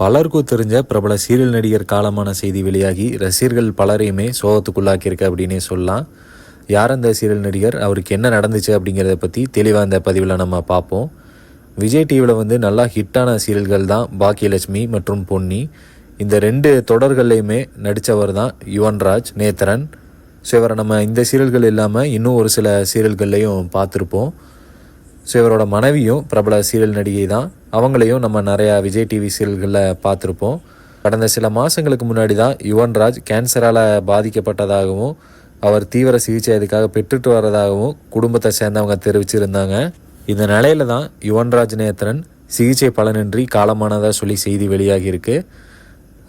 பலருக்கும் தெரிஞ்ச பிரபல சீரியல் நடிகர் காலமான செய்தி வெளியாகி ரசிகர்கள் பலரையுமே சோகத்துக்குள்ளாக்கியிருக்கு அப்படின்னே சொல்லலாம். யார் அந்த சீரியல் நடிகர்? அவருக்கு என்ன நடந்துச்சு அப்படிங்கிறத பற்றி தெளிவாக இந்த பதிவில் நம்ம பார்ப்போம். விஜய் டிவியில் வந்து நல்லா ஹிட்டான சீரியல்கள் தான் பாக்கியலட்சுமி மற்றும் பொன்னி. இந்த ரெண்டு தொடர்கள்லையுமே நடித்தவர் தான் யுவன்ராஜ் நேத்ரன் ஸோ இவரை நம்ம இந்த சீரியல்கள் இல்லாமல் இன்னும் ஒரு சில சீரியல்கள்லையும் பார்த்துருப்போம். ஸோ இவரோட மனைவியும் பிரபல சீரியல் நடிகை தான். அவங்களையும் நம்ம நிறையா விஜய் டிவி சீரியல்களில் பார்த்துருப்போம். கடந்த சில மாதங்களுக்கு முன்னாடி தான் யுவன்ராஜ் கேன்சரால் பாதிக்கப்பட்டதாகவும் அவர் தீவிர சிகிச்சை அதுக்காக பெற்றுட்டு வரதாகவும் குடும்பத்தை சேர்ந்தவங்க தெரிவிச்சிருந்தாங்க. இந்த நிலையில தான் யுவன்ராஜ் நேத்திரன் சிகிச்சை பலனின்றி காலமானதாக சொல்லி செய்தி வெளியாகியிருக்கு.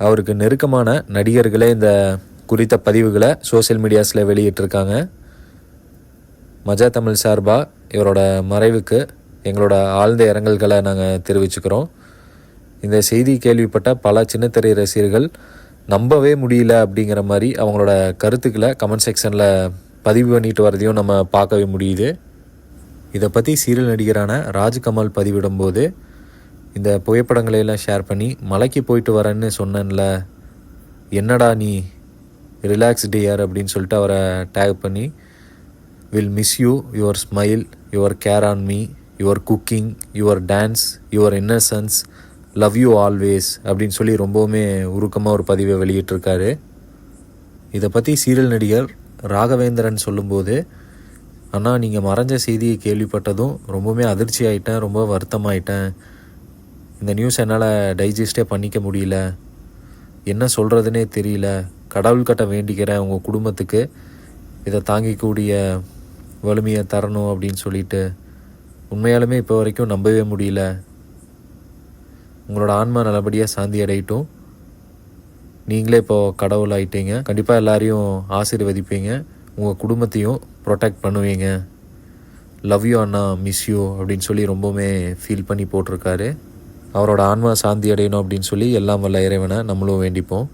அவருக்கு நெருக்கமான நடிகர்களே இந்த குறித்த பதிவுகளை சோஷியல் மீடியாஸில் வெளியிட்டிருக்காங்க. மஜா தமிழ் சார்பாக இவரோட மறைவுக்கு எங்களோட ஆழ்ந்த இரங்கல்களை நாங்கள் தெரிவிச்சுக்கிறோம். இந்த செய்தி கேள்விப்பட்ட பல சின்னத்திரை ரசிகர்கள் நம்பவே முடியல அப்படிங்கிற மாதிரி அவங்களோட கருத்துக்களை கமெண்ட் செக்ஷனில் பதிவு பண்ணிட்டு வரதையும் நம்ம பார்க்கவே முடியுது. இதை பற்றி சீரியல் நடிகரான ராஜ்கமல் பதிவிடும்போது இந்த புகைப்படங்களை எல்லாம் ஷேர் பண்ணி மலைக்கு போயிட்டு வரேன்னு சொன்னேன்ல என்னடா நீ ரிலாக்ஸ் டியர் அப்படின்னு சொல்லிட்டு அவரை டேக் பண்ணி will miss you your smile your care on me your cooking your dance your innocence love you always அப்படின்னு சொல்லி ரொம்பவுமே உருக்கமாக ஒரு பதிவை வெளியிட்டிருக்காரு. இதை பற்றி சீரியல் நடிகர் ராகவேந்திரன் சொல்லும்போது அண்ணா நீங்கள் மறைஞ்ச செய்தியை கேள்விப்பட்டதும் ரொம்பவுமே அதிர்ச்சி ஆகிட்டேன் ரொம்ப வருத்தமாயிட்டேன். இந்த நியூஸ் என்னால் டைஜஸ்டே பண்ணிக்க முடியல. என்ன சொல்கிறதுனே தெரியல. கடவுள் கட்ட வேண்டிக்கிறேன் உங்கள் குடும்பத்துக்கு. இதை தாங்கிக்கூடிய வலிமையை தரணும் அப்படின்னு சொல்லிட்டு உண்மையாலுமே இப்போ வரைக்கும் நம்பவே முடியல. உங்களோட ஆன்மா நல்லபடியாக சாந்தி அடையட்டும். நீங்களே இப்போது கடவுள் ஆயிட்டீங்க. கண்டிப்பாக எல்லாரையும் ஆசீர்வதிப்பீங்க. உங்கள் குடும்பத்தையும் ப்ரொடெக்ட் பண்ணுவீங்க. லவ் யூ அண்ணா மிஸ் யூ அப்படின்னு சொல்லி ரொம்பவுமே ஃபீல் பண்ணி போட்டிருக்காரு. அவரோட ஆன்மா சாந்தி அடையணும் அப்படின்னு சொல்லி எல்லாம் வல்ல இறைவனை நம்மளும் வேண்டிப்போம்.